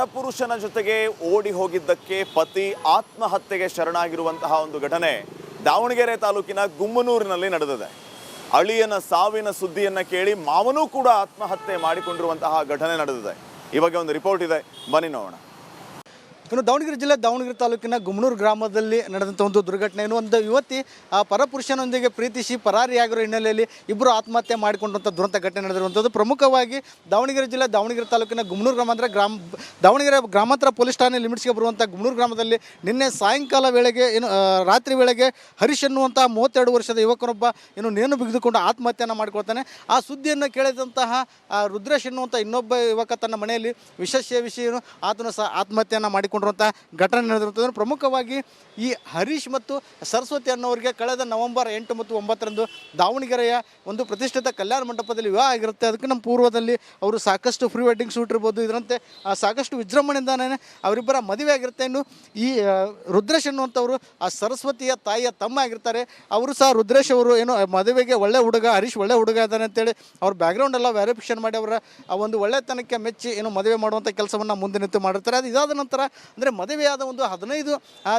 ಪರಪುರುಷನ ಜೊತೆಗೆ ಓಡಿ ಹೋಗಿದ್ದಕ್ಕೆ ಪತಿ ಆತ್ಮಹತ್ಯೆಗೆ ಶರಣಾಗಿರುವಂತಹ ಒಂದು ಘಟನೆ ದಾವಣಗೆರೆ ತಾಲೂಕಿನ ಗುಮ್ಮನೂರಿನಲ್ಲಿ ನಡೆದಿದೆ. ಅಳಿಯನ ಸಾವಿನ ಸುದ್ದಿಯನ್ನು ಕೇಳಿ ಮಾವನೂ ಕೂಡ ಆತ್ಮಹತ್ಯೆ ಮಾಡಿಕೊಂಡಿರುವಂತಹ ಘಟನೆ ನಡೆದಿದೆ. ಈ ಬಗ್ಗೆ ಒಂದು ರಿಪೋರ್ಟ್ ಇದೆ. ಬನ್ನಿ ನೋಡೋಣ. ಇನ್ನು ದಾವಣಗೆರೆ ಜಿಲ್ಲೆ ದಾವಣಗೆರೆ ತಾಲೂಕಿನ ಗುಮ್ನೂರು ಗ್ರಾಮದಲ್ಲಿ ನಡೆದಂಥ ಒಂದು ದುರ್ಘಟನೆ. ಇನ್ನು ಒಂದು ಯುವತಿ, ಆ, ಪರಪುರುಷನೊಂದಿಗೆ ಪ್ರೀತಿಸಿ ಪರಾರಿಯಾಗಿರೋ ಹಿನ್ನೆಲೆಯಲ್ಲಿ ಇಬ್ಬರು ಆತ್ಮಹತ್ಯೆ ಮಾಡಿಕೊಂಡಂಥ ದುರಂತ ಘಟನೆ ನಡೆದಿರುವಂಥದ್ದು ಪ್ರಮುಖವಾಗಿ ದಾವಣಗೆರೆ ಜಿಲ್ಲೆ ದಾವಣಗೆರೆ ತಾಲೂಕಿನ ಗುಮ್ನೂರು ಗ್ರಾಮ ಅಂದರೆ ಗ್ರಾಮ, ದಾವಣಗೆರೆ ಗ್ರಾಮಾಂತರ ಪೊಲೀಸ್ ಠಾಣೆ ಲಿಮಿಟ್ಸ್ಗೆ ಬರುವಂಥ ಗುಮ್ನೂರು ಗ್ರಾಮದಲ್ಲಿ ನಿನ್ನೆ ಸಾಯಂಕಾಲ ವೇಳೆಗೆ, ಏನು ರಾತ್ರಿ ವೇಳೆಗೆ ಹರೀಶ್ ಎನ್ನುವಂಥ ಮೂವತ್ತೆರಡು ವರ್ಷದ ಯುವಕನೊಬ್ಬ, ಏನು, ನೇಣು ಬಿಗಿದುಕೊಂಡು ಆತ್ಮಹತ್ಯೆಯನ್ನು ಮಾಡಿಕೊಳ್ತಾನೆ. ಆ ಸುದ್ದಿಯನ್ನು ಕೇಳಿದಂತಹ ರುದ್ರೇಶ್ ಎನ್ನುವಂಥ ಇನ್ನೊಬ್ಬ ಯುವಕ ತನ್ನ ಮನೆಯಲ್ಲಿ ವಿಷ ಸೇವಿಸಿ ಆತನು ಸಹ ಆತ್ಮಹತ್ಯೆಯನ್ನು ಮಾಡಿಕೊಂಡಿರುವಂಥ ಘಟನೆ ನಡೆದಿರುತ್ತದೆ ಪ್ರಮುಖವಾಗಿ ಈ ಹರೀಶ್ ಮತ್ತು ಸರಸ್ವತಿ ಅನ್ನೋರಿಗೆ ಕಳೆದ ನವೆಂಬರ್ ಎಂಟು ಮತ್ತು ಒಂಬತ್ತರಂದು ದಾವಣಗೆರೆಯ ಒಂದು ಪ್ರತಿಷ್ಠಿತ ಕಲ್ಯಾಣ ಮಂಟಪದಲ್ಲಿ ವಿವಾಹ ಆಗಿರುತ್ತೆ. ಅದಕ್ಕೆ ನಮ್ಮ ಪೂರ್ವದಲ್ಲಿ ಅವರು ಸಾಕಷ್ಟು ಪ್ರೀ ವೆಡ್ಡಿಂಗ್ ಶೂಟ್ ಇರ್ಬೋದು. ಇದರಂತೆ ಸಾಕಷ್ಟು ವಿಜೃಂಭಣೆಯಿಂದಾನೇ ಅವರಿಬ್ಬರ ಮದುವೆ ಆಗಿರುತ್ತೆ. ಇನ್ನು ಈ ರುದ್ರೇಶ್ ಅನ್ನುವಂಥವ್ರು, ಆ ಸರಸ್ವತಿಯ ತಾಯಿಯ ತಮ್ಮ ಆಗಿರ್ತಾರೆ. ಅವರು ಸಹ ರುದ್ರೇಶ್ ಅವರು ಏನು ಮದುವೆಗೆ ಒಳ್ಳೆ ಹುಡುಗ, ಹರೀಶ್ ಒಳ್ಳೆ ಹುಡುಗ ಇದ್ದಾನೆ ಅಂತೇಳಿ ಅವ್ರ ಬ್ಯಾಕ್ಗ್ರೌಂಡ್ ಎಲ್ಲ ವ್ಯಾರಿಫಿಕೇಷನ್ ಮಾಡಿ ಅವರ, ಆ, ಒಂದು ಒಳ್ಳೆತನಕ್ಕೆ ಮೆಚ್ಚಿ ಏನು ಮದುವೆ ಮಾಡುವಂಥ ಕೆಲಸವನ್ನು ಮುಂದೆ ನಿಂತು ಮಾಡಿರ್ತಾರೆ. ಅದು ಇದಾದ ನಂತರ ಅಂದರೆ ಮದುವೆಯಾದ ಒಂದು ಹದಿನೈದು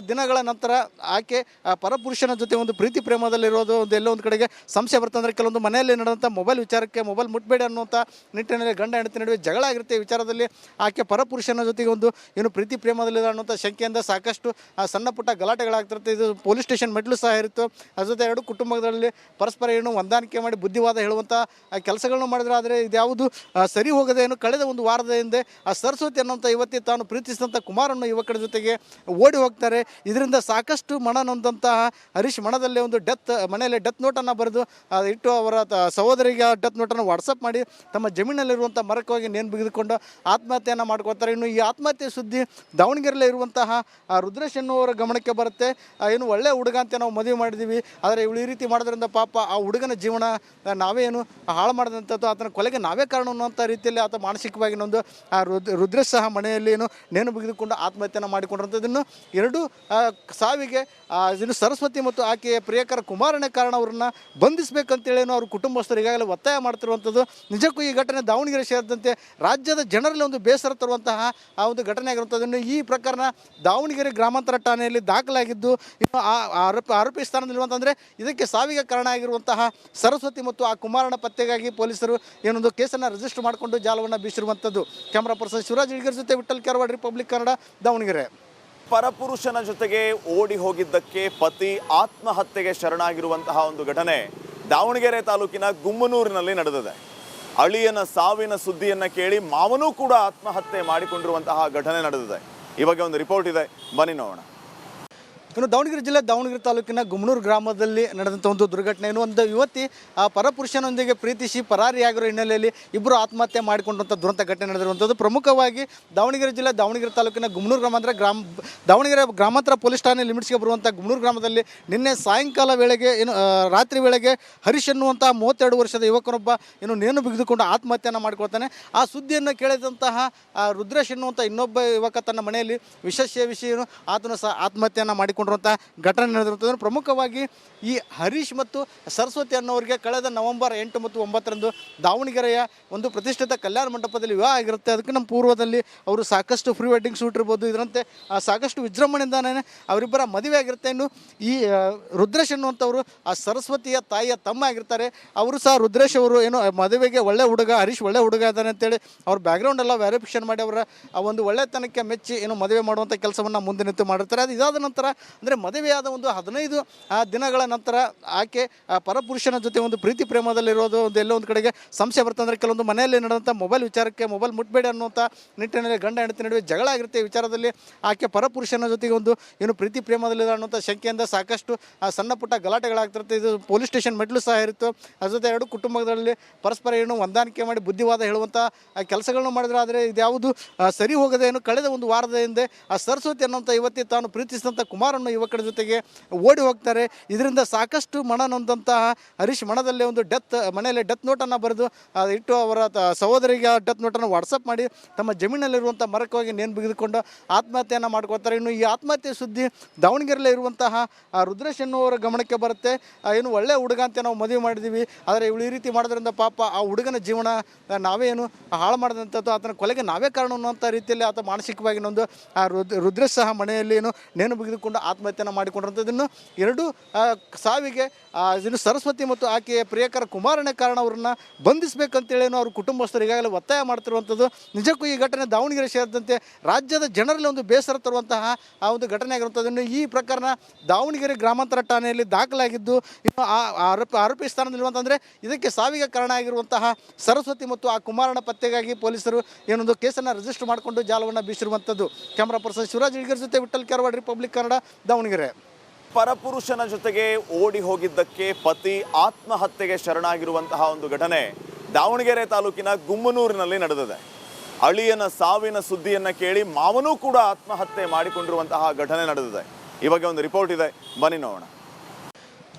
ದಿನಗಳ ನಂತರ ಆಕೆ ಪರಪುರುಷನ ಜೊತೆ ಒಂದು ಪ್ರೀತಿ ಪ್ರೇಮದಲ್ಲಿರೋದು ಒಂದು ಎಲ್ಲೋ ಒಂದು ಕಡೆಗೆ ಸಂಶಯ ಬರ್ತಂದ್ರೆ ಕೆಲವೊಂದು ಮನೆಯಲ್ಲಿ ನಡೆದಂಥ ಮೊಬೈಲ್ ವಿಚಾರಕ್ಕೆ ಮೊಬೈಲ್ ಮುಟ್ಬೇಡಿ ಅನ್ನುವಂಥ ನಿಟ್ಟಿನಲ್ಲಿ ಗಂಡ, ಹೆಂಡತಿ ನಡುವೆ ಜಗಳ ಆಗಿರುತ್ತೆ ವಿಚಾರದಲ್ಲಿ. ಆಕೆ ಪರಪುರುಷನ ಜೊತೆಗೆ ಒಂದು ಏನು ಪ್ರೀತಿ ಪ್ರೇಮದಲ್ಲಿದೆ ಅನ್ನುವಂಥ ಶಂಕೆಯಿಂದ ಸಾಕಷ್ಟು ಸಣ್ಣ ಪುಟ್ಟ ಗಲಾಟೆಗಳಾಗ್ತಿರುತ್ತೆ. ಇದು ಪೊಲೀಸ್ ಸ್ಟೇಷನ್ ಮೆಟ್ಲು ಸಹ ಇರುತ್ತೆ. ಅದ್ರ ಜೊತೆ ಎರಡು ಕುಟುಂಬದಲ್ಲಿ ಪರಸ್ಪರ ಏನು ಹೊಂದಾಣಿಕೆ ಮಾಡಿ ಬುದ್ಧಿವಾದ ಹೇಳುವಂಥ ಕೆಲಸಗಳನ್ನು ಮಾಡಿದ್ರೆ. ಆದರೆ ಇದ್ಯಾವುದು ಸರಿ ಹೋಗದೆ ಏನು ಕಳೆದ ಒಂದು ವಾರದ ಹಿಂದೆ, ಆ, ಸರಸ್ವತಿ ಅನ್ನೋಂಥ ಇವತ್ತಿ ತಾನು ಪ್ರೀತಿಸಿದಂಥ ಕುಮಾರ್ ಯುವಕರ ಜೊತೆಗೆ ಓಡಿ ಹೋಗ್ತಾರೆ. ಇದರಿಂದ ಸಾಕಷ್ಟು ಮನ ನೊಂದಂತಹ ಹರೀಶ್ ಮನದಲ್ಲಿ ಒಂದು ಡೆತ್ ಮನೆಯಲ್ಲಿ ಡೆತ್ ನೋಟನ್ನು ಬರೆದು ಇಟ್ಟು ಅವರ ಸಹೋದರಿಗೆ ಡೆತ್ ನೋಟನ್ನು ವಾಟ್ಸಪ್ ಮಾಡಿ ತಮ್ಮ ಜಮೀನಲ್ಲಿರುವಂಥ ಮರಕ್ಕೆ ಹೋಗಿ ನೇಣು ಬಿಗಿದುಕೊಂಡು ಆತ್ಮಹತ್ಯೆಯನ್ನು ಮಾಡ್ಕೋತಾರೆ ಇನ್ನು ಈ ಆತ್ಮಹತ್ಯೆ ಸುದ್ದಿ ದಾವಣಗೆರೆಯಲ್ಲಿ ಇರುವಂತಹ ರುದ್ರೇಶ್ ಎನ್ನುವರ ಗಮನಕ್ಕೆ ಬರುತ್ತೆ. ಏನು ಒಳ್ಳೆ ಹುಡುಗ ಅಂತ ನಾವು ಮದುವೆ ಮಾಡಿದ್ದೀವಿ. ಆದರೆ ಇವಳು ಈ ರೀತಿ ಮಾಡೋದ್ರಿಂದ ಪಾಪ ಆ ಹುಡುಗನ ಜೀವನ ಆ, ನಾವೇ ಏನು ಹಾಳು ಮಾಡಿದಂಥದ್ದು ಆತನ ಕೊಲೆಗೆ ನಾವೇ ಕಾರಣ ಅನ್ನುವಂಥ ರೀತಿಯಲ್ಲಿ ಆತ ಮಾನಸಿಕವಾಗಿ ನೊಂದು ಆ ರುದ್ ರುದ್ರೇಶ್ ಸಹ ಮನೆಯಲ್ಲಿ ಏನು ನೇಣು ಬಿಗಿದುಕೊಂಡು ಆತ್ಮಹತ್ಯೆಯನ್ನು ಮಾಡಿಕೊಂಡಿರೋಂಥದ್ದನ್ನು ಎರಡು ಸಾವಿಗೆ ಇನ್ನು ಸರಸ್ವತಿ ಮತ್ತು ಆಕೆಯ ಪ್ರಿಯಕರ ಕುಮಾರನೇ ಕಾರಣ ಅವರನ್ನು ಬಂಧಿಸಬೇಕಂತೇಳೇನು ಅವ್ರ ಕುಟುಂಬಸ್ಥರು ಈಗಾಗಲೇ ಒತ್ತಾಯ ಮಾಡ್ತಿರುವಂಥದ್ದು. ನಿಜಕ್ಕೂ ಈ ಘಟನೆ ದಾವಣಗೆರೆ ಸೇರಿದಂತೆ ರಾಜ್ಯದ ಜನರಲ್ಲಿ ಒಂದು ಬೇಸರ ತರುವಂತಹ, ಆ, ಒಂದು ಘಟನೆ ಆಗಿರುವಂಥದ್ದನ್ನು ಈ ಪ್ರಕರಣ ದಾವಣಗೆರೆ ಗ್ರಾಮಾಂತರ ಠಾಣೆಯಲ್ಲಿ ದಾಖಲಾಗಿದ್ದು. ಇನ್ನು ಆ ಆರೋಪಿ ಆರೋಪಿ ಸ್ಥಾನದಲ್ಲಿರುವಂತಂದರೆ ಇದಕ್ಕೆ ಸಾವಿಗೆ ಕಾರಣ ಆಗಿರುವಂತಹ ಸರಸ್ವತಿ ಮತ್ತು ಆ ಕುಮಾರನ ಪತ್ತೆಗಾಗಿ ಪೊಲೀಸರು ಏನೊಂದು ಕೇಸನ್ನು ರಿಜಿಸ್ಟರ್ ಮಾಡಿಕೊಂಡು ಜಾಲವನ್ನು ಬೀಸಿರುವಂಥದ್ದು. ಕ್ಯಾಮ್ರಾ ಪರ್ಸನ್ ಶಿವರಾಜ್ ಇಳಿಗರ್ ಜೊತೆ ವಿಠಲ್ ಕೆರವಾಡ್ ರಿಪಬ್ಲಿಕ್ ಕನ್ನಡ. ದಾವಣಗೆರೆ. ಪರಪುರುಷನ ಜೊತೆಗೆ ಓಡಿ ಹೋಗಿದ್ದಕ್ಕೆ ಪತಿ ಆತ್ಮಹತ್ಯೆಗೆ ಶರಣಾಗಿರುವಂತಹ ಒಂದು ಘಟನೆ ದಾವಣಗೆರೆ ತಾಲೂಕಿನ ಗುಮ್ಮನೂರಿನಲ್ಲಿ ನಡೆದಿದೆ. ಅಳಿಯನ ಸಾವಿನ ಸುದ್ದಿಯನ್ನ ಕೇಳಿ ಮಾವನೂ ಕೂಡ ಆತ್ಮಹತ್ಯೆ ಮಾಡಿಕೊಂಡಿರುವಂತಹ ಘಟನೆ ನಡೆದಿದೆ. ಈ ಬಗ್ಗೆ ಒಂದು ರಿಪೋರ್ಟ್ ಇದೆ. ಬನ್ನಿ ನೋಡೋಣ. ಇನ್ನು ದಾವಣಗೆರೆ ಜಿಲ್ಲೆ ದಾವಣಗೆರೆ ತಾಲೂಕಿನ ಗುಮ್ನೂರು ಗ್ರಾಮದಲ್ಲಿ ನಡೆದಂಥ ಒಂದು ದುರ್ಘಟನೆ. ಏನು ಒಂದು ಯುವತಿ, ಆ ಪರಪುರುಷನೊಂದಿಗೆ ಪ್ರೀತಿಸಿ ಪರಾರಿಯಾಗಿರೋ ಹಿನ್ನೆಲೆಯಲ್ಲಿ ಇಬ್ಬರು ಆತ್ಮಹತ್ಯೆ ಮಾಡಿಕೊಂಡಂಥ ದುರಂತ ಘಟನೆ ನಡೆದಿರುವಂಥದ್ದು ಪ್ರಮುಖವಾಗಿ ದಾವಣಗೆರೆ ಜಿಲ್ಲೆ ದಾವಣಗೆರೆ ತಾಲೂಕಿನ ಗುಮ್ನೂರು ಗ್ರಾಮ ಗ್ರಾಮ, ದಾವಣಗೆರೆ ಗ್ರಾಮಾಂತರ ಪೊಲೀಸ್ ಠಾಣೆ ಲಿಮಿಟ್ಸ್ಗೆ ಬರುವಂಥ ಗುಮ್ನೂರು ಗ್ರಾಮದಲ್ಲಿ ನಿನ್ನೆ ಸಾಯಂಕಾಲ ವೇಳೆಗೆ ಏನು ರಾತ್ರಿ ವೇಳೆಗೆ ಹರೀಶ್ ಎನ್ನುವಂಥ ಮೂವತ್ತೆರಡು ವರ್ಷದ ಯುವಕನೊಬ್ಬ ಏನು ನೇಣು ಬಿಗಿದುಕೊಂಡು ಆತ್ಮಹತ್ಯೆಯನ್ನು ಮಾಡಿಕೊಳ್ತಾನೆ. ಆ ಸುದ್ದಿಯನ್ನು ಕೇಳಿದಂತಹ ರುದ್ರೇಶ್ ಎನ್ನುವಂಥ ಇನ್ನೊಬ್ಬ ಯುವಕ ತನ್ನ ಮನೆಯಲ್ಲಿ ವಿಶೇಷ ವಿಷಯ ಆತನು ಸಹ ಆತ್ಮಹತ್ಯೆಯನ್ನು ಮಾಡಿಕೊಂಡಿರುವಂಥ ಘಟನೆ ನಡೆದಿರುತ್ತದೆ ಪ್ರಮುಖವಾಗಿ ಈ ಹರೀಶ್ ಮತ್ತು ಸರಸ್ವತಿ ಅನ್ನೋರಿಗೆ ಕಳೆದ ನವೆಂಬರ್ ಎಂಟು ಮತ್ತು ಒಂಬತ್ತರಂದು ದಾವಣಗೆರೆಯ ಒಂದು ಪ್ರತಿಷ್ಠಿತ ಕಲ್ಯಾಣ ಮಂಟಪದಲ್ಲಿ ವಿವಾಹ ಆಗಿರುತ್ತೆ. ಅದಕ್ಕೆ ನಮ್ಮ ಪೂರ್ವದಲ್ಲಿ ಅವರು ಸಾಕಷ್ಟು ಪ್ರೀ ವೆಡ್ಡಿಂಗ್ ಶೂಟ್ ಇರ್ಬೋದು. ಇದರಂತೆ ಸಾಕಷ್ಟು ವಿಜೃಂಭಣೆಯಿಂದಾನೇ ಅವರಿಬ್ಬರ ಮದುವೆ ಆಗಿರುತ್ತೆ. ಇನ್ನು ಈ ರುದ್ರೇಶ್ ಅನ್ನುವಂಥವರು, ಆ ಸರಸ್ವತಿಯ ತಾಯಿಯ ತಮ್ಮ ಆಗಿರ್ತಾರೆ. ಅವರು ಸಹ ರುದ್ರೇಶ್ ಅವರು ಏನು, ಮದುವೆಗೆ ಒಳ್ಳೆ ಹುಡುಗ, ಹರೀಶ್ ಒಳ್ಳೆ ಹುಡುಗ ಇದ್ದಾನೆ ಅಂತೇಳಿ ಅವ್ರ ಬ್ಯಾಕ್ಗ್ರೌಂಡ್ ಎಲ್ಲ ವೆರಿಫಿಕೇಷನ್ ಮಾಡಿ ಅವರ ಆ ಒಂದು ಒಳ್ಳೆತನಕ್ಕೆ ಮೆಚ್ಚಿ ಏನು ಮದುವೆ ಮಾಡುವಂಥ ಕೆಲಸವನ್ನು ಮುಂದೆ ನಿಂತು ಮಾಡಿರ್ತಾರೆ. ಅದು ಇದಾದ ನಂತರ ಅಂದರೆ ಮದುವೆಯಾದ ಒಂದು ಹದಿನೈದು ದಿನಗಳ ನಂತರ ಆಕೆ ಪರಪುರುಷನ ಜೊತೆ ಒಂದು ಪ್ರೀತಿ ಪ್ರೇಮದಲ್ಲಿರೋದು ಒಂದು ಎಲ್ಲೋ ಒಂದು ಕಡೆಗೆ ಸಂಶಯ ಬರ್ತಂದ್ರೆ ಕೆಲವೊಂದು ಮನೆಯಲ್ಲಿ ನಡೆದಂಥ ಮೊಬೈಲ್ ವಿಚಾರಕ್ಕೆ ಮೊಬೈಲ್ ಮುಟ್ಬೇಡಿ ಅನ್ನುವಂಥ ನಿಟ್ಟಿನಲ್ಲಿ ಗಂಡ ಹೆಂಡತಿ ನಡುವೆ ಜಗಳ ಆಗಿರುತ್ತೆ ವಿಚಾರದಲ್ಲಿ. ಆಕೆ ಪರಪುರುಷನ ಜೊತೆಗೆ ಒಂದು ಏನು ಪ್ರೀತಿ ಪ್ರೇಮದಲ್ಲಿದೆ ಅನ್ನುವಂಥ ಶಂಕೆಯಿಂದ ಸಾಕಷ್ಟು ಸಣ್ಣ ಪುಟ್ಟ ಗಲಾಟೆಗಳಾಗ್ತಿರುತ್ತೆ. ಇದು ಪೊಲೀಸ್ ಸ್ಟೇಷನ್ ಮೆಟ್ಲು ಸಹ ಇರುತ್ತೆ. ಅದ್ರ ಜೊತೆ ಎರಡು ಕುಟುಂಬಗಳಲ್ಲಿ ಪರಸ್ಪರ ಏನು ಹೊಂದಾಣಿಕೆ ಮಾಡಿ ಬುದ್ಧಿವಾದ ಹೇಳುವಂಥ ಕೆಲಸಗಳನ್ನು ಮಾಡಿದ್ರೆ. ಆದರೆ ಇದ್ಯಾವುದು ಸರಿ ಹೋಗದೆ ಏನು ಕಳೆದ ಒಂದು ವಾರದ ಹಿಂದೆ, ಆ, ಸರಸ್ವತಿ ಅನ್ನೋಂಥ ಇವತ್ತಿ ತಾನು ಪ್ರೀತಿಸಿದಂಥ ಕುಮಾರ್ ಅನ್ನೋ ಯುವಕರ ಜೊತೆಗೆ ಓಡಿ ಹೋಗ್ತಾರೆ. ಇದರಿಂದ ಸಾಕಷ್ಟು ಮನ ನೊಂದಂತಹ ಹರೀಶ್ ಮನದಲ್ಲೇ ಒಂದು ಡೆತ್, ಮನೆಯಲ್ಲಿ ಡೆತ್ ನೋಟನ್ನು ಬರೆದು ಇಟ್ಟು ಅವರ ಸಹೋದರಿಗೆ ಆ ಡೆತ್ ನೋಟನ್ನು ವಾಟ್ಸಪ್ ಮಾಡಿ, ತಮ್ಮ ಜಮೀನಲ್ಲಿರುವಂಥ ಮರಕ್ಕೆ ಹೋಗಿ ನೇಣು ಬಿಗಿದುಕೊಂಡು ಆತ್ಮಹತ್ಯೆಯನ್ನು ಮಾಡ್ಕೊತಾರೆ ಇನ್ನು ಈ ಆತ್ಮಹತ್ಯೆ ಸುದ್ದಿ ದಾವಣಗೆರೆಯಲ್ಲಿ ಇರುವಂತಹ ರುದ್ರೇಶ್ ಎನ್ನುವರ ಗಮನಕ್ಕೆ ಬರುತ್ತೆ. ಏನು ಒಳ್ಳೆಯ ಹುಡುಗ ಅಂತ ನಾವು ಮದುವೆ ಮಾಡಿದ್ದೀವಿ. ಆದರೆ ಇವಳು ಈ ರೀತಿ ಮಾಡೋದ್ರಿಂದ ಪಾಪ ಆ ಹುಡುಗನ ಜೀವನ ನಾವೇನು ಹಾಳು ಮಾಡಿದಂಥದ್ದು, ಆತನ ಕೊಲೆಗೆ ನಾವೇ ಕಾರಣ ಅನ್ನುವಂಥ ರೀತಿಯಲ್ಲಿ ಆತ ಮಾನಸಿಕವಾಗಿ ನೊಂದು ಆ, ರುದ್, ರುದ್ರೇಶ್ ಸಹ ಮನೆಯಲ್ಲಿ ಏನು ನೇಣು ಬಿಗಿದುಕೊಂಡು ಆತ್ಮಹತ್ಯೆಯನ್ನು ಮಾಡಿಕೊಂಡಿರುವಂಥದ್ದನ್ನು ಎರಡು ಸಾವಿಗೆ ಇನ್ನು ಸರಸ್ವತಿ ಮತ್ತು ಆಕೆಯ ಪ್ರಿಯಕರ ಕುಮಾರನೇ ಕಾರಣ ಅವ್ರನ್ನ ಬಂಧಿಸಬೇಕಂತೇಳಿ ಏನು ಅವ್ರ ಕುಟುಂಬಸ್ಥರು ಈಗಾಗಲೇ ಒತ್ತಾಯ ಮಾಡ್ತಿರುವಂಥದ್ದು. ನಿಜಕ್ಕೂ ಈ ಘಟನೆ ದಾವಣಗೆರೆ ಸೇರಿದಂತೆ ರಾಜ್ಯದ ಜನರಲ್ಲಿ ಒಂದು ಬೇಸರ ತರುವಂತಹ ಆ ಒಂದು ಘಟನೆ ಆಗಿರುವಂಥದ್ದನ್ನು ಈ ಪ್ರಕರಣ ದಾವಣಗೆರೆ ಗ್ರಾಮಾಂತರ ಠಾಣೆಯಲ್ಲಿ ದಾಖಲಾಗಿದ್ದು, ಇನ್ನು ಆ ಆರೋಪಿ ಆರೋಪಿ ಸ್ಥಾನದಲ್ಲಿರುವಂತಂದರೆ ಇದಕ್ಕೆ ಸಾವಿಗೆ ಕಾರಣ ಆಗಿರುವಂತಹ ಸರಸ್ವತಿ ಮತ್ತು ಆ ಕುಮಾರನ ಪತ್ತೆಗಾಗಿ ಪೊಲೀಸರು ಏನೊಂದು ಕೇಸನ್ನು ರಿಜಿಸ್ಟರ್ ಮಾಡಿಕೊಂಡು ಜಾಲವನ್ನು ಬೀಸಿರುವಂಥದ್ದು. ಕ್ಯಾಮ್ರಾ ಪರ್ಸನ್ ಶಿವರಾಜ್ ಇಳ್ಗರ್ ಜೊತೆ ವಿಠಲ್ ಕೆರವಾಡ್, ರಿಪಬ್ಲಿಕ್ ಕನ್ನಡ. ದಾವಣಗೆರೆ. ಪರಪುರುಷನ ಜೊತೆಗೆ ಓಡಿ ಹೋಗಿದ್ದಕ್ಕೆ ಪತಿ ಆತ್ಮಹತ್ಯೆಗೆ ಶರಣಾಗಿರುವಂತಹ ಒಂದು ಘಟನೆ ದಾವಣಗೆರೆ ತಾಲೂಕಿನ ಗುಮ್ಮನೂರಿನಲ್ಲಿ ನಡೆದಿದೆ. ಅಳಿಯನ ಸಾವಿನ ಸುದ್ದಿಯನ್ನ ಕೇಳಿ ಮಾವನೂ ಕೂಡ ಆತ್ಮಹತ್ಯೆ ಮಾಡಿಕೊಂಡಿರುವಂತಹ ಘಟನೆ ನಡೆದಿದೆ. ಈ ಬಗ್ಗೆ ಒಂದು ರಿಪೋರ್ಟ್ ಇದೆ. ಬನ್ನಿ ನೋಡೋಣ.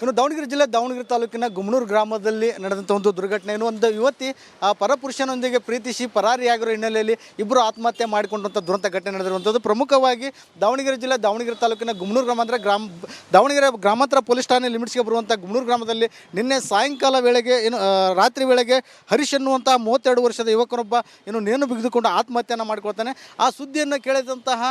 ಇನ್ನು ದಾವಣಗೆರೆ ಜಿಲ್ಲೆ, ದಾವಣಗೆರೆ ತಾಲೂಕಿನ ಗುಮ್ನೂರು ಗ್ರಾಮದಲ್ಲಿ ನಡೆದಂಥ ಒಂದು ದುರ್ಘಟನೆ. ಏನು ಒಂದು ಯುವತಿ, ಆ, ಪರಪುರುಷನೊಂದಿಗೆ ಪ್ರೀತಿಸಿ ಪರಾರಿಯಾಗಿರೋ ಹಿನ್ನೆಲೆಯಲ್ಲಿ ಇಬ್ಬರು ಆತ್ಮಹತ್ಯೆ ಮಾಡಿಕೊಂಡಂಥ ದುರಂತ ಘಟನೆ ನಡೆದಿರುವಂಥದ್ದು ಪ್ರಮುಖವಾಗಿ ದಾವಣಗೆರೆ ಜಿಲ್ಲೆ, ದಾವಣಗೆರೆ ತಾಲೂಕಿನ ಗುಮ್ನೂರು ಗ್ರಾಮ ಅಂದರೆ ಗ್ರಾಮ, ದಾವಣಗೆರೆ ಗ್ರಾಮಾಂತರ ಪೊಲೀಸ್ ಠಾಣೆ ಲಿಮಿಟ್ಸ್ಗೆ ಬರುವಂಥ ಗುಮ್ನೂರು ಗ್ರಾಮದಲ್ಲಿ ನಿನ್ನೆ ಸಾಯಂಕಾಲ ವೇಳೆಗೆ, ಏನು ರಾತ್ರಿ ವೇಳೆಗೆ ಹರೀಶ್ ಎನ್ನುವಂಥ ಮೂವತ್ತೆರಡು ವರ್ಷದ ಯುವಕನೊಬ್ಬ, ಏನು, ನೇಣು ಬಿಗಿದುಕೊಂಡು ಆತ್ಮಹತ್ಯೆಯನ್ನು ಮಾಡಿಕೊಳ್ತಾನೆ. ಆ ಸುದ್ದಿಯನ್ನು ಕೇಳಿದಂತಹ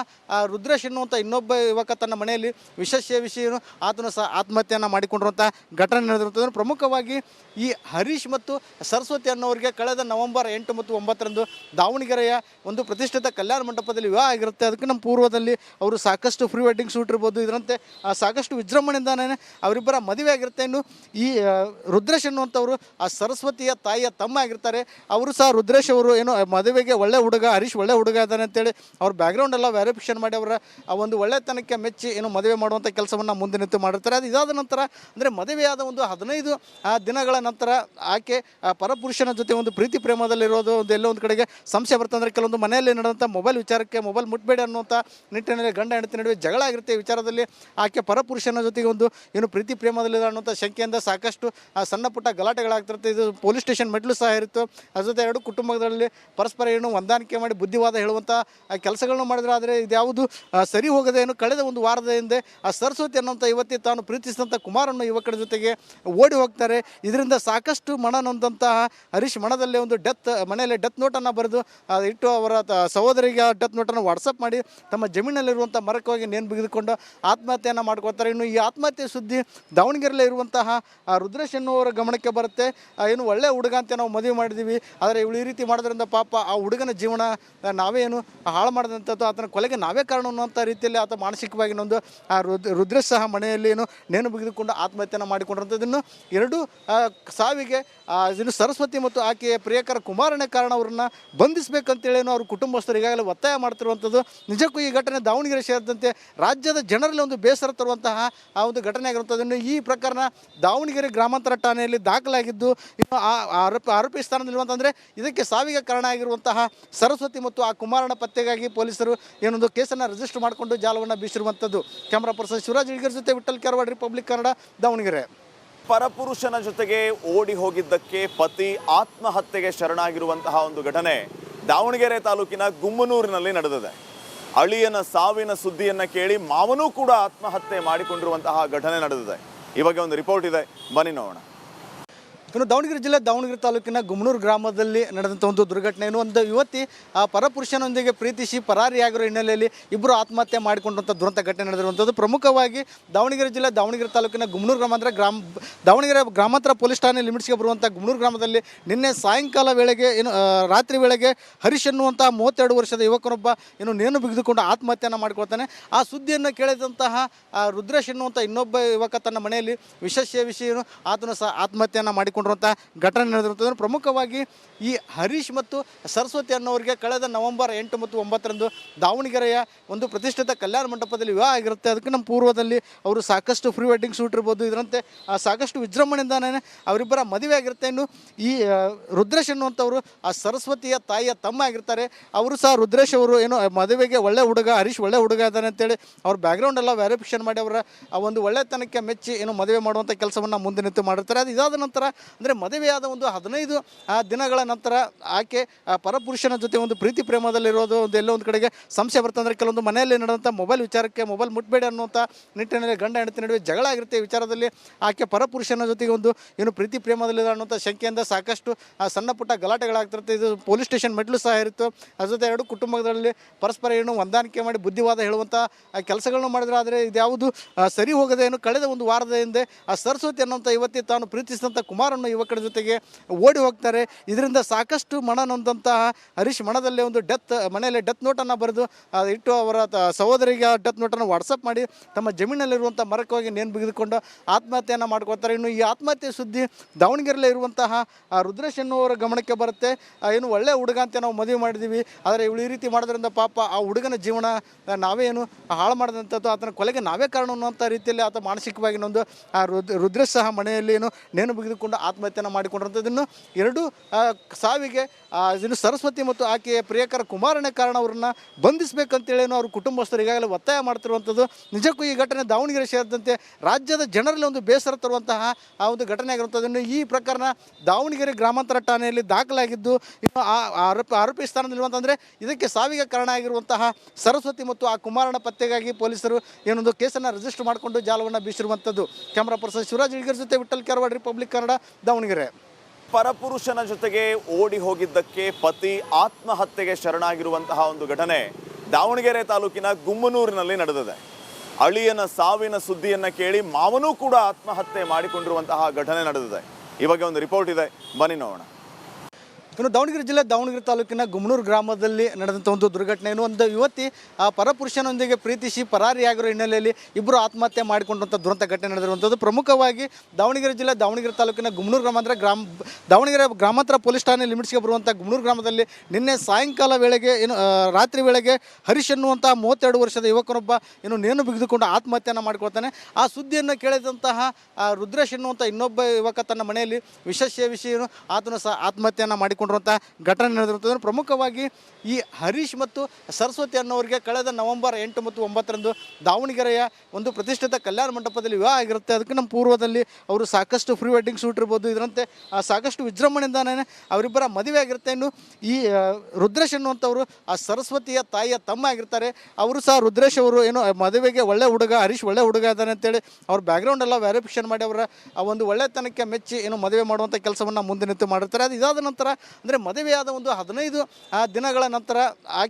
ರುದ್ರೇಶ್ ಎನ್ನುವಂಥ ಇನ್ನೊಬ್ಬ ಯುವಕ ತನ್ನ ಮನೆಯಲ್ಲಿ ವಿಷ ಸೇವಿಸಿ ಆತನು ಸಹ ಆತ್ಮಹತ್ಯೆಯನ್ನು ಮಾಡಿಕೊಂಡಿರುವಂಥ ಘಟನೆ ನಡೆದಿರುತ್ತದೆ ಪ್ರಮುಖವಾಗಿ ಈ ಹರೀಶ್ ಮತ್ತು ಸರಸ್ವತಿ ಅನ್ನೋರಿಗೆ ಕಳೆದ ನವೆಂಬರ್ ಎಂಟು ಮತ್ತು ಒಂಬತ್ತರಂದು ದಾವಣಗೆರೆಯ ಒಂದು ಪ್ರತಿಷ್ಠಿತ ಕಲ್ಯಾಣ ಮಂಟಪದಲ್ಲಿ ವಿವಾಹ ಆಗಿರುತ್ತೆ. ಅದಕ್ಕೆ ನಮ್ಮ ಪೂರ್ವದಲ್ಲಿ ಅವರು ಸಾಕಷ್ಟು ಪ್ರೀ ವೆಡ್ಡಿಂಗ್ ಶೂಟ್ ಇರ್ಬೋದು. ಇದರಂತೆ ಸಾಕಷ್ಟು ವಿಜೃಂಭಣೆಯಿಂದಾನೇ ಅವರಿಬ್ಬರ ಮದುವೆ ಆಗಿರುತ್ತೆ. ಇನ್ನು ಈ ರುದ್ರೇಶ್ ಅನ್ನುವಂಥವ್ರು ಆ ಸರಸ್ವತಿಯ ತಾಯಿಯ ತಮ್ಮ ಆಗಿರ್ತಾರೆ. ಅವರು ಸಹ ರುದ್ರೇಶ್ ಅವರು ಏನು ಮದುವೆಗೆ ಒಳ್ಳೆ ಹುಡುಗ, ಹರೀಶ್ ಒಳ್ಳೆ ಹುಡುಗ ಇದ್ದಾನೆ ಅಂತೇಳಿ ಅವ್ರ ಬ್ಯಾಕ್ಗ್ರೌಂಡ್ ಎಲ್ಲ ವೆರಿಫಿಕೇಷನ್ ಮಾಡಿ ಅವರ ಆ ಒಂದು ಒಳ್ಳೆತನಕ್ಕೆ ಮೆಚ್ಚಿ ಏನು ಮದುವೆ ಮಾಡುವಂಥ ಕೆಲಸವನ್ನು ಮುಂದೆ ನಿಂತು ಮಾಡಿರ್ತಾರೆ. ಅದು ಇದಾದ ನಂತರ ಅಂದರೆ ಮದುವೆಯಾದ ಒಂದು ಹದಿನೈದು ದಿನಗಳ ನಂತರ ಆಕೆ ಪರಪುರುಷನ ಜೊತೆ ಒಂದು ಪ್ರೀತಿ ಪ್ರೇಮದಲ್ಲಿರೋದು, ಒಂದು ಎಲ್ಲೋ ಒಂದು ಕಡೆಗೆ ಸಂಶಯ ಬರ್ತಂದ್ರೆ ಕೆಲವೊಂದು ಮನೆಯಲ್ಲಿ ನಡೆದಂಥ ಮೊಬೈಲ್ ವಿಚಾರಕ್ಕೆ ಮೊಬೈಲ್ ಮುಟ್ಬೇಡಿ ಅನ್ನುವಂಥ ನಿಟ್ಟಿನಲ್ಲಿ ಗಂಡ, ಹೆಂಡತಿ ನಡುವೆ ಜಗಳ ಆಗಿರುತ್ತೆ ವಿಚಾರದಲ್ಲಿ. ಆಕೆ ಪರಪುರುಷನ ಜೊತೆಗೆ ಒಂದು ಏನು ಪ್ರೀತಿ ಪ್ರೇಮದಲ್ಲಿದೆ ಅನ್ನುವಂಥ ಶಂಕೆಯಿಂದ ಸಾಕಷ್ಟು ಸಣ್ಣ ಪುಟ್ಟ ಗಲಾಟೆಗಳಾಗ್ತಿರುತ್ತೆ. ಇದು ಪೊಲೀಸ್ ಸ್ಟೇಷನ್ ಮೆಟ್ಲು ಸಹ ಇರುತ್ತೆ. ಅದ್ರ ಜೊತೆ ಎರಡು ಕುಟುಂಬದಲ್ಲಿ ಪರಸ್ಪರ ಏನು ಹೊಂದಾಣಿಕೆ ಮಾಡಿ ಬುದ್ಧಿವಾದ ಹೇಳುವಂಥ ಕೆಲಸಗಳನ್ನು ಮಾಡಿದ್ರೆ. ಆದರೆ ಇದ್ಯಾವುದು ಸರಿ ಹೋಗದೆ ಏನು ಕಳೆದ ಒಂದು ವಾರದ ಹಿಂದೆ, ಆ, ಸರಸ್ವತಿ ಅನ್ನುವಂಥ ಇವತ್ತಿ ತಾನು ಪ್ರೀತಿಸಿದಂಥ ಕುಮಾರಣ್ಣ ಯುವಕರ ಜೊತೆಗೆ ಓಡಿ ಹೋಗ್ತಾರೆ. ಇದರಿಂದ ಸಾಕಷ್ಟು ಮನ ನೊಂದಂತಹ ಹರೀಶ್ ಮನದಲ್ಲೇ ಒಂದು ಡೆತ್ ಮನೆಯಲ್ಲಿ ಡೆತ್ ನೋಟನ್ನು ಬರೆದು ಇಟ್ಟು ಅವರ ಸಹೋದರಿಗೆ ಡೆತ್ ನೋಟನ್ನು ವಾಟ್ಸಪ್ ಮಾಡಿ ತಮ್ಮ ಜಮೀನಲ್ಲಿರುವಂಥ ಮರಕ್ಕೆ ಹೋಗಿ ನೇಣು ಬಿಗಿದುಕೊಂಡು ಆತ್ಮಹತ್ಯೆಯನ್ನು ಮಾಡ್ಕೋತಾರೆ ಇನ್ನು ಈ ಆತ್ಮಹತ್ಯೆ ಸುದ್ದಿ ದಾವಣಗೆರೆಯಲ್ಲಿ ಇರುವಂತಹ ರುದ್ರೇಶ್ ಎನ್ನುವರ ಗಮನಕ್ಕೆ ಬರುತ್ತೆ. ಏನು ಒಳ್ಳೆ ಹುಡುಗ ಅಂತ ನಾವು ಮದುವೆ ಮಾಡಿದ್ದೀವಿ ಆದರೆ ಇವಳು ಈ ರೀತಿ ಮಾಡೋದ್ರಿಂದ ಪಾಪ ಆ ಹುಡುಗನ ಜೀವನ ಆ, ನಾವೇ ಏನು ಹಾಳು ಮಾಡಿದಂಥದ್ದು ಆತನ ಕೊಲೆಗೆ ನಾವೇ ಕಾರಣ ಅನ್ನುವಂಥ ರೀತಿಯಲ್ಲಿ ಆತ ಮಾನಸಿಕವಾಗಿ ನೊಂದು ಆ ರುದ್ ರುದ್ರೇಶ್ ಸಹ ಮನೆಯಲ್ಲಿ ಏನು ನೇಣು ಬಿಗಿದುಕೊಂಡು ಆತ್ಮಹತ್ಯೆಯನ್ನು ಮಾಡಿಕೊಂಡಿರುವಂಥದ್ದನ್ನು ಎರಡು ಸಾವಿಗೆ ಇದು ಸರಸ್ವತಿ ಮತ್ತು ಆಕೆಯ ಪ್ರಿಯಕರ ಕುಮಾರನೇ ಕಾರಣ ಅವರನ್ನು ಬಂಧಿಸಬೇಕಂತೇಳಿ ಅವರು ಕುಟುಂಬಸ್ಥರು ಈಗಾಗಲೇ ಒತ್ತಾಯ ಮಾಡ್ತಿರುವಂಥದ್ದು. ನಿಜಕ್ಕೂ ಈ ಘಟನೆ ದಾವಣಗೆರೆ ಸೇರಿದಂತೆ ರಾಜ್ಯದ ಜನರಲ್ಲಿ ಒಂದು ಬೇಸರ ತರುವಂತಹ, ಆ, ಒಂದು ಘಟನೆ ಆಗಿರುವಂಥದ್ದನ್ನು ಈ ಪ್ರಕರಣ ದಾವಣಗೆರೆ ಗ್ರಾಮಾಂತರ ಠಾಣೆಯಲ್ಲಿ ದಾಖಲಾಗಿದ್ದು, ಇನ್ನು ಆ ಆರೋಪಿ ಸ್ಥಾನದಲ್ಲಿ ಸ್ಥಾನದಲ್ಲಿರುವಂತಂದರೆ ಇದಕ್ಕೆ ಸಾವಿಗೆ ಕಾರಣ ಆಗಿರುವಂತಹ ಸರಸ್ವತಿ ಮತ್ತು ಆ ಕುಮಾರನ ಪತ್ತೆಗಾಗಿ ಪೊಲೀಸರು ಏನೊಂದು ಕೇಸನ್ನು ರಿಜಿಸ್ಟರ್ ಮಾಡಿಕೊಂಡು ಜಾಲವನ್ನು ಬೀಸಿರುವಂಥದ್ದು. ಕ್ಯಾಮ್ರಾ ಪರ್ಸನ್ ಶಿವರಾಜ್ ಇಳಿಗರ್ ಜೊತೆ ವಿಠಲ್ ಕೆರವಾಡ್ ರಿಪಬ್ಲಿಕ್ ಕನ್ನಡ. ದಾವಣಗೆರೆ. ಪರಪುರುಷನ ಜೊತೆಗೆ ಓಡಿ ಹೋಗಿದ್ದಕ್ಕೆ ಪತಿ ಆತ್ಮಹತ್ಯೆಗೆ ಶರಣಾಗಿರುವಂತಹ ಒಂದು ಘಟನೆ ದಾವಣಗೆರೆ ತಾಲೂಕಿನ ಗುಮ್ಮನೂರಿನಲ್ಲಿ ನಡೆದಿದೆ. ಅಳಿಯನ ಸಾವಿನ ಸುದ್ದಿಯನ್ನ ಕೇಳಿ ಮಾವನೂ ಕೂಡ ಆತ್ಮಹತ್ಯೆ ಮಾಡಿಕೊಂಡಿರುವಂತಹ ಘಟನೆ ನಡೆದಿದೆ. ಇವಾಗ ಒಂದು ರಿಪೋರ್ಟ್ ಇದೆ. ಬನ್ನಿ ನೋಡೋಣ. ಇನ್ನು ದಾವಣಗೆರೆ ಜಿಲ್ಲೆ, ದಾವಣಗೆರೆ ತಾಲೂಕಿನ ಗುಮ್ನೂರು ಗ್ರಾಮದಲ್ಲಿ ನಡೆದಂಥ ಒಂದು ದುರ್ಘಟನೆ. ಏನು ಒಂದು ಯುವತಿ, ಆ ಪರಪುರುಷನೊಂದಿಗೆ ಪ್ರೀತಿಸಿ ಪರಾರಿಯಾಗಿರೋ ಹಿನ್ನೆಲೆಯಲ್ಲಿ ಇಬ್ಬರು ಆತ್ಮಹತ್ಯೆ ಮಾಡಿಕೊಂಡಂಥ ದುರಂತ ಘಟನೆ ನಡೆದಿರುವಂಥದ್ದು ಪ್ರಮುಖವಾಗಿ ದಾವಣಗೆರೆ ಜಿಲ್ಲೆ, ದಾವಣಗೆರೆ ತಾಲೂಕಿನ ಗುಮ್ನೂರು ಗ್ರಾಮ ಅಂದರೆ ಗ್ರಾಮ, ದಾವಣಗೆರೆ ಗ್ರಾಮಾಂತರ ಪೊಲೀಸ್ ಠಾಣೆ ಲಿಮಿಟ್ಸ್ಗೆ ಬರುವಂಥ ಗುಮ್ನೂರು ಗ್ರಾಮದಲ್ಲಿ ನಿನ್ನೆ ಸಾಯಂಕಾಲ ವೇಳೆಗೆ ಏನು ರಾತ್ರಿ ವೇಳೆಗೆ ಹರೀಶ್ ಎನ್ನುವಂಥ ಮೂವತ್ತೆರಡು ವರ್ಷದ ಯುವಕನೊಬ್ಬ ಏನು ನೇಣು ಬಿಗಿದುಕೊಂಡು ಆತ್ಮಹತ್ಯೆಯನ್ನು ಮಾಡಿಕೊಳ್ತಾನೆ. ಆ ಸುದ್ದಿಯನ್ನು ಕೇಳಿದಂತಹ ರುದ್ರೇಶ್ ಎನ್ನುವಂಥ ಇನ್ನೊಬ್ಬ ಯುವಕ ತನ್ನ ಮನೆಯಲ್ಲಿ ವಿಷ ಸೇವಿಸಿ ಆತನು ಸಹ ಆತ್ಮಹತ್ಯೆಯನ್ನು ಮಾಡಿಕೊಂಡು ಮಾಡಿಕೊಂಡಿರುವಂಥ ಘಟನೆ ನಡೆದಿರುತ್ತದೆ ಪ್ರಮುಖವಾಗಿ ಈ ಹರೀಶ್ ಮತ್ತು ಸರಸ್ವತಿ ಅನ್ನೋರಿಗೆ ಕಳೆದ ನವೆಂಬರ್ ಎಂಟು ಮತ್ತು ಒಂಬತ್ತರಂದು ದಾವಣಗೆರೆಯ ಒಂದು ಪ್ರತಿಷ್ಠಿತ ಕಲ್ಯಾಣ ಮಂಟಪದಲ್ಲಿ ವಿವಾಹ ಆಗಿರುತ್ತೆ. ಅದಕ್ಕೆ ನಮ್ಮ ಪೂರ್ವದಲ್ಲಿ ಅವರು ಸಾಕಷ್ಟು ಪ್ರೀ ವೆಡ್ಡಿಂಗ್ ಶೂಟ್ ಇರ್ಬೋದು. ಇದರಂತೆ ಸಾಕಷ್ಟು ವಿಜೃಂಭಣೆಯಿಂದಾನೇ ಅವರಿಬ್ಬರ ಮದುವೆ ಆಗಿರುತ್ತೆ. ಇನ್ನು ಈ ರುದ್ರೇಶ್ ಎನ್ನುವಂಥವರು, ಆ ಸರಸ್ವತಿಯ ತಾಯಿಯ ತಮ್ಮ ಆಗಿರ್ತಾರೆ. ಅವರು ಸಹ ರುದ್ರೇಶ್ ಅವರು ಏನು ಮದುವೆಗೆ ಒಳ್ಳೆ ಹುಡುಗ, ಹರೀಶ್ ಒಳ್ಳೆ ಹುಡುಗ ಇದ್ದಾನೆ ಅಂತೇಳಿ ಅವ್ರ ಬ್ಯಾಕ್ಗ್ರೌಂಡ್ ಎಲ್ಲ ವ್ಯಾರಿಫಿಕೇಷನ್ ಮಾಡಿ ಅವರ, ಆ, ಒಂದು ಒಳ್ಳೆತನಕ್ಕೆ ಮೆಚ್ಚಿ ಏನು ಮದುವೆ ಮಾಡುವಂಥ ಕೆಲಸವನ್ನು ಮುಂದೆ ನಿಂತು ಮಾಡಿರ್ತಾರೆ. ಅದು ಇದಾದ ನಂತರ ಅಂದರೆ ಮದುವೆಯಾದ ಒಂದು ಹದಿನೈದು ದಿನಗಳ ನಂತರ ಆಕೆ ಪರಪುರುಷನ ಜೊತೆ ಒಂದು ಪ್ರೀತಿ ಪ್ರೇಮದಲ್ಲಿರೋದು ಒಂದು ಎಲ್ಲೋ ಒಂದು ಕಡೆಗೆ ಸಂಶಯ ಬರ್ತಂದ್ರೆ ಕೆಲವೊಂದು ಮನೆಯಲ್ಲಿ ನಡೆದಂಥ ಮೊಬೈಲ್ ವಿಚಾರಕ್ಕೆ ಮೊಬೈಲ್ ಮುಟ್ಬೇಡಿ ಅನ್ನುವಂಥ ನಿಟ್ಟಿನಲ್ಲಿ ಗಂಡ ಹೆಂಡತಿ ನಡುವೆ ಜಗಳ ಆಗಿರುತ್ತೆ ವಿಚಾರದಲ್ಲಿ. ಆಕೆ ಪರಪುರುಷನ ಜೊತೆಗೆ ಒಂದು ಏನು ಪ್ರೀತಿ ಪ್ರೇಮದಲ್ಲಿ ಅನ್ನುವಂಥ ಶಂಕೆಯಿಂದ ಸಾಕಷ್ಟು ಸಣ್ಣ ಪುಟ್ಟ ಗಲಾಟೆಗಳಾಗ್ತಿರುತ್ತೆ. ಇದು ಪೊಲೀಸ್ ಸ್ಟೇಷನ್ ಮೆಟ್ಲು ಸಹ ಇರುತ್ತೆ. ಅದ್ರ ಜೊತೆ ಎರಡು ಕುಟುಂಬಗಳಲ್ಲಿ ಪರಸ್ಪರ ಏನು ಹೊಂದಾಣಿಕೆ ಮಾಡಿ ಬುದ್ಧಿವಾದ ಹೇಳುವಂಥ ಕೆಲಸಗಳನ್ನು ಮಾಡಿದ್ರೆ. ಆದರೆ ಇದ್ಯಾವುದು ಸರಿ ಹೋಗದೆ ಏನು ಕಳೆದ ಒಂದು ವಾರದ ಹಿಂದೆ, ಆ, ಸರಸ್ವತಿ ಅನ್ನುವಂಥ ಇವತ್ತಿ ತಾನು ಪ್ರೀತಿಸಿದಂಥ ಕುಮಾರ್ ಅನ್ನೋ ಯುವಕರ ಜೊತೆಗೆ ಓಡಿ ಹೋಗ್ತಾರೆ. ಇದರಿಂದ ಸಾಕಷ್ಟು ಮನ ನೊಂದಂತಹ ಹರೀಶ್ ಮಣದಲ್ಲೇ ಒಂದು ಡೆತ್, ಮನೆಯಲ್ಲಿ ಡೆತ್ ನೋಟನ್ನು ಬರೆದು ಇಟ್ಟು ಅವರ ಸಹೋದರಿಗೆ ಆ ಡೆತ್ ನೋಟನ್ನು ವಾಟ್ಸಪ್ ಮಾಡಿ, ತಮ್ಮ ಜಮೀನಲ್ಲಿರುವಂಥ ಮರಕ್ಕೆ ಹೋಗಿ ನೇಣು ಬಿಗಿದುಕೊಂಡು ಆತ್ಮಹತ್ಯೆಯನ್ನು ಮಾಡ್ಕೊಳ್ತಾರೆ. ಇನ್ನು ಈ ಆತ್ಮಹತ್ಯೆ ಸುದ್ದಿ ದಾವಣಗೆರೆಯಲ್ಲಿ ಇರುವಂತಹ ರುದ್ರೇಶ್ ಎನ್ನುವರ ಗಮನಕ್ಕೆ ಬರುತ್ತೆ. ಏನು ಒಳ್ಳೆಯ ಹುಡುಗ ಅಂತ ನಾವು ಮದುವೆ ಮಾಡಿದ್ದೀವಿ. ಆದರೆ ಇವಳು ಈ ರೀತಿ ಮಾಡೋದ್ರಿಂದ ಪಾಪ ಆ ಹುಡುಗನ ಜೀವನ ನಾವೇನು ಹಾಳು ಮಾಡಿದಂಥದ್ದು, ಆತನ ಕೊಲೆಗೆ ನಾವೇ ಕಾರಣ ಅನ್ನುವಂಥ ರೀತಿಯಲ್ಲಿ ಆತ ಮಾನಸಿಕವಾಗಿ ನೊಂದು ಆ, ರುದ್, ರುದ್ರೇಶ್ ಸಹ ಮನೆಯಲ್ಲಿ ಏನು ನೇಣು ಬಿಗಿದುಕೊಂಡು ಆತ್ಮಹತ್ಯೆಯನ್ನು ಮಾಡಿಕೊಂಡಿರುವಂಥದ್ದನ್ನು ಎರಡು ಸಾವಿಗೆ ಇನ್ನು ಸರಸ್ವತಿ ಮತ್ತು ಆಕೆಯ ಪ್ರಿಯಕರ ಕುಮಾರನೇ ಕಾರಣ ಅವರನ್ನು ಬಂಧಿಸಬೇಕಂತೇಳಿ ಅವರು ಕುಟುಂಬಸ್ಥರು ಈಗಾಗಲೇ ಒತ್ತಾಯ ಮಾಡ್ತಿರುವಂಥದ್ದು. ನಿಜಕ್ಕೂ ಈ ಘಟನೆ ದಾವಣಗೆರೆ ಸೇರಿದಂತೆ ರಾಜ್ಯದ ಜನರಲ್ಲಿ ಒಂದು ಬೇಸರ ತರುವಂತಹ ಆ ಒಂದು ಘಟನೆ ಆಗಿರುವಂಥದ್ದನ್ನು ಈ ಪ್ರಕರಣ ದಾವಣಗೆರೆ ಗ್ರಾಮಾಂತರ ಠಾಣೆಯಲ್ಲಿ ದಾಖಲಾಗಿದ್ದು, ಇನ್ನು ಆರೋಪಿ ಆರೋಪಿ ಸ್ಥಾನದಲ್ಲಿರುವಂತಂದರೆ ಇದಕ್ಕೆ ಸಾವಿಗೆ ಕಾರಣ ಆಗಿರುವಂತಹ ಸರಸ್ವತಿ ಮತ್ತು ಆ ಕುಮಾರನ ಪತ್ತೆಗಾಗಿ ಪೊಲೀಸರು ಏನೊಂದು ಕೇಸನ್ನು ರಿಜಿಸ್ಟರ್ ಮಾಡಿಕೊಂಡು ಜಾಲವನ್ನು ಬೀಸಿರುವಂಥದ್ದು. ಕ್ಯಾಮ್ರಾ ಪರ್ಸನ್ ಶಿವರಾಜ್ ಇಳ್ಗರ್ ಜೊತೆ ವಿಠಲ್ ಕೆರವಾಡ್ ರಿಪಬ್ಲಿಕ್ ಕನ್ನಡ ದಾವಣಗೆರೆ. ಪರಪುರುಷನ ಜೊತೆಗೆ ಓಡಿ ಹೋಗಿದ್ದಕ್ಕೆ ಪತಿ ಆತ್ಮಹತ್ಯೆಗೆ ಶರಣಾಗಿರುವಂತಹ ಒಂದು ಘಟನೆ ದಾವಣಗೆರೆ ತಾಲೂಕಿನ ಗುಮ್ಮನೂರಿನಲ್ಲಿ ನಡೆದಿದೆ. ಅಳಿಯನ ಸಾವಿನ ಸುದ್ದಿಯನ್ನ ಕೇಳಿ ಮಾವನೂ ಕೂಡ ಆತ್ಮಹತ್ಯೆ ಮಾಡಿಕೊಂಡಿರುವಂತಹ ಘಟನೆ ನಡೆದಿದೆ. ಈ ಬಗ್ಗೆ ಒಂದು ರಿಪೋರ್ಟ್ ಇದೆ. ಬನ್ನಿ ನೋಡೋಣ. ಇನ್ನು ದಾವಣಗೆರೆ ಜಿಲ್ಲೆ, ದಾವಣಗೆರೆ ತಾಲೂಕಿನ ಗುಮ್ನೂರು ಗ್ರಾಮದಲ್ಲಿ ನಡೆದಂಥ ಒಂದು ದುರ್ಘಟನೆ. ಏನು ಒಂದು ಯುವತಿ, ಆ ಪರಪುರುಷನೊಂದಿಗೆ ಪ್ರೀತಿಸಿ ಪರಾರಿಯಾಗಿರೋ ಹಿನ್ನೆಲೆಯಲ್ಲಿ ಇಬ್ಬರು ಆತ್ಮಹತ್ಯೆ ಮಾಡಿಕೊಂಡಂಥ ದುರಂತ ಘಟನೆ ನಡೆದಿರುವಂಥದ್ದು ಪ್ರಮುಖವಾಗಿ ದಾವಣಗೆರೆ ಜಿಲ್ಲೆ, ದಾವಣಗೆರೆ ತಾಲೂಕಿನ ಗುಮ್ನೂರು ಗ್ರಾಮ ಅಂದರೆ ಗ್ರಾಮ, ದಾವಣಗೆರೆ ಗ್ರಾಮಾಂತರ ಪೊಲೀಸ್ ಠಾಣೆ ಲಿಮಿಟ್ಸ್ಗೆ ಬರುವಂಥ ಗುಮ್ನೂರು ಗ್ರಾಮದಲ್ಲಿ ನಿನ್ನೆ ಸಾಯಂಕಾಲ ವೇಳೆಗೆ, ಏನು ರಾತ್ರಿ ವೇಳೆಗೆ ಹರೀಶ್ ಎನ್ನುವಂಥ ಮೂವತ್ತೆರಡು ವರ್ಷದ ಯುವಕನೊಬ್ಬ, ಏನು, ನೇಣು ಬಿಗಿದುಕೊಂಡು ಆತ್ಮಹತ್ಯೆಯನ್ನು ಮಾಡಿಕೊಳ್ತಾನೆ. ಆ ಸುದ್ದಿಯನ್ನು ಕೇಳಿದಂತಹ ರುದ್ರೇಶ್ ಎನ್ನುವಂಥ ಇನ್ನೊಬ್ಬ ಯುವಕ ತನ್ನ ಮನೆಯಲ್ಲಿ ವಿಷ ಸೇವಿಸಿ ಆತನು ಸಹ ಆತ್ಮಹತ್ಯೆಯನ್ನು ಮಾಡಿಕೊಂಡಿರುವಂಥ ಘಟನೆ ನಡೆದಿರುತ್ತದೆ ಪ್ರಮುಖವಾಗಿ ಈ ಹರೀಶ್ ಮತ್ತು ಸರಸ್ವತಿ ಅನ್ನೋರಿಗೆ ಕಳೆದ ನವೆಂಬರ್ ಎಂಟು ಮತ್ತು ಒಂಬತ್ತರಂದು ದಾವಣಗೆರೆಯ ಒಂದು ಪ್ರತಿಷ್ಠಿತ ಕಲ್ಯಾಣ ಮಂಟಪದಲ್ಲಿ ವಿವಾಹ ಆಗಿರುತ್ತೆ. ಅದಕ್ಕೆ ನಮ್ಮ ಪೂರ್ವದಲ್ಲಿ ಅವರು ಸಾಕಷ್ಟು ಪ್ರೀ ವೆಡ್ಡಿಂಗ್ ಶೂಟ್ ಇರ್ಬೋದು. ಇದರಂತೆ ಸಾಕಷ್ಟು ವಿಜೃಂಭಣೆಯಿಂದಾನೇ ಅವರಿಬ್ಬರ ಮದುವೆ ಆಗಿರುತ್ತೆ. ಇನ್ನು ಈ ರುದ್ರೇಶ್ ಅನ್ನುವಂಥವರು, ಆ ಸರಸ್ವತಿಯ ತಾಯಿಯ ತಮ್ಮ ಆಗಿರ್ತಾರೆ. ಅವರು ಸಹ ರುದ್ರೇಶ್ ಅವರು ಏನು ಮದುವೆಗೆ ಒಳ್ಳೆ ಹುಡುಗ, ಹರೀಶ್ ಒಳ್ಳೆ ಹುಡುಗ ಇದ್ದಾನೆ ಅಂತೇಳಿ ಅವ್ರ ಬ್ಯಾಕ್ಗ್ರೌಂಡ್ ಎಲ್ಲ ವೆರಿಫಿಕೇಷನ್ ಮಾಡಿ ಅವರ, ಆ, ಒಂದು ಒಳ್ಳೆತನಕ್ಕೆ ಮೆಚ್ಚಿ ಏನು ಮದುವೆ ಮಾಡುವಂಥ ಕೆಲಸವನ್ನು ಮುಂದೆ ನಿಂತು ಮಾಡಿರ್ತಾರೆ. ಅದು ಇದಾದ ನಂತರ ಅಂದರೆ ಮದುವೆಯಾದ ಒಂದು ಹದಿನೈದು ದಿನಗಳ ನಂತರ ಆಕೆ